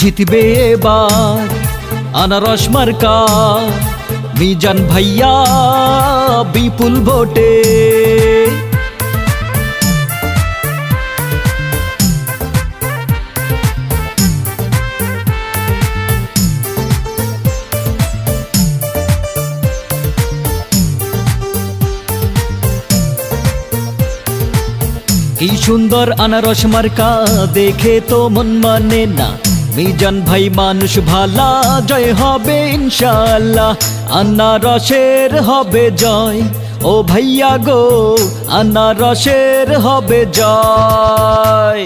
জিতবে এবার আনারস মার্কা। মিজান ভাইয়া বিপুল ভোটে। কি সুন্দর আনারস মার্কা, দেখে তো মন মানে না। মিজান ভাই মানুষ ভালা, জয় হবে ইনশাআল্লাহ। আনারসের হবে জয়। ও ভাইয়া গো, আনারসের হবে জয়।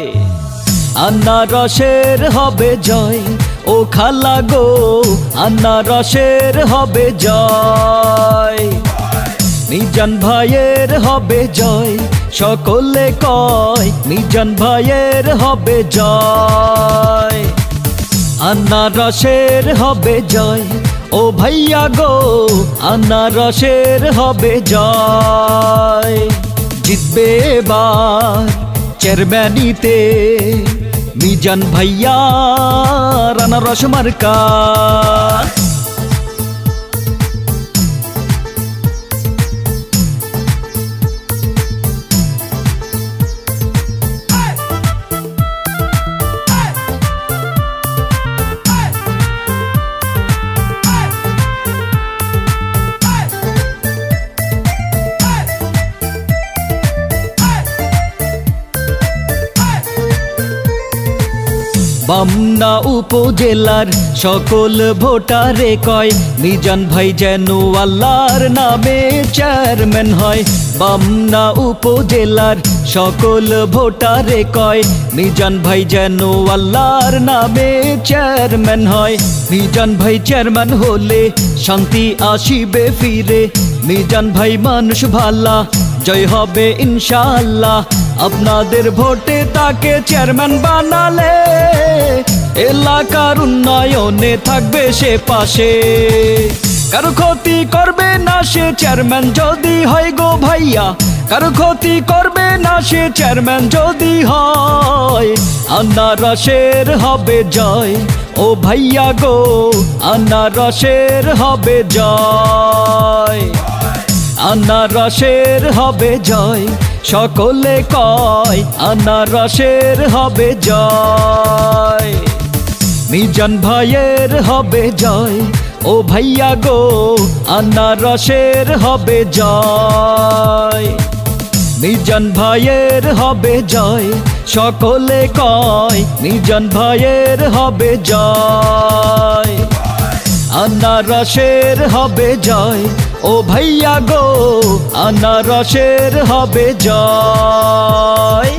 আনারসের হবে জয়। ও খালা গো, আনারসের হবে জয়। মিজান ভাইয়ের হবে জয়। সকলে কয় মিজান ভাইয়ের হবে জয়। আনারসের হবে জয়। ও ভাইয়া গো, আনারসের হবে জয়। জিতবে এবার চেয়ারম্যানিতে মিজান ভাইয়া আনারস মার্কা। বামনা উপজেলার সকল ভোটারে কয়, মিজান ভাই যেন আল্লাহর নামে চেয়ারম্যান হয়। বামনা উপজেলার সকল ভোটারে কয়, মিজান ভাই যেন আল্লাহর নামে চেয়ারম্যান হয়। মিজান ভাই চেয়ারম্যান হলে শান্তি আসিবে ফিরে। মিজান ভাই মানুষ ভালা, জয় হবে ইনশাআল্লাহ। আপনাদের ভোটে তাকে চেয়ারম্যান বানালে, এলাকার উন্নয়নে থাকবে সে পাশে। কারও ক্ষতি করবে না সে চেয়ারম্যান যদি হয় গো ভাইয়া, কারও ক্ষতি করবে না সে চেয়ারম্যান যদি হয়, আনারসের হবে জয়। ও ভাইয়া গো, আনারসের হবে জয়। আনারসের হবে জয়। সকলে কয়, আনারসের হবে জয়। মিজান ভাইয়ের হবে জয়, ও ভাইয়া গো, আনারসের হবে জয়। মিজান ভাইয়ের হবে জয়, সকলে কয়, মিজান ভাইয়ের হবে জয়। আনারসের হবে জয় ও ভাইয়া গো আনারসের হবে জয়।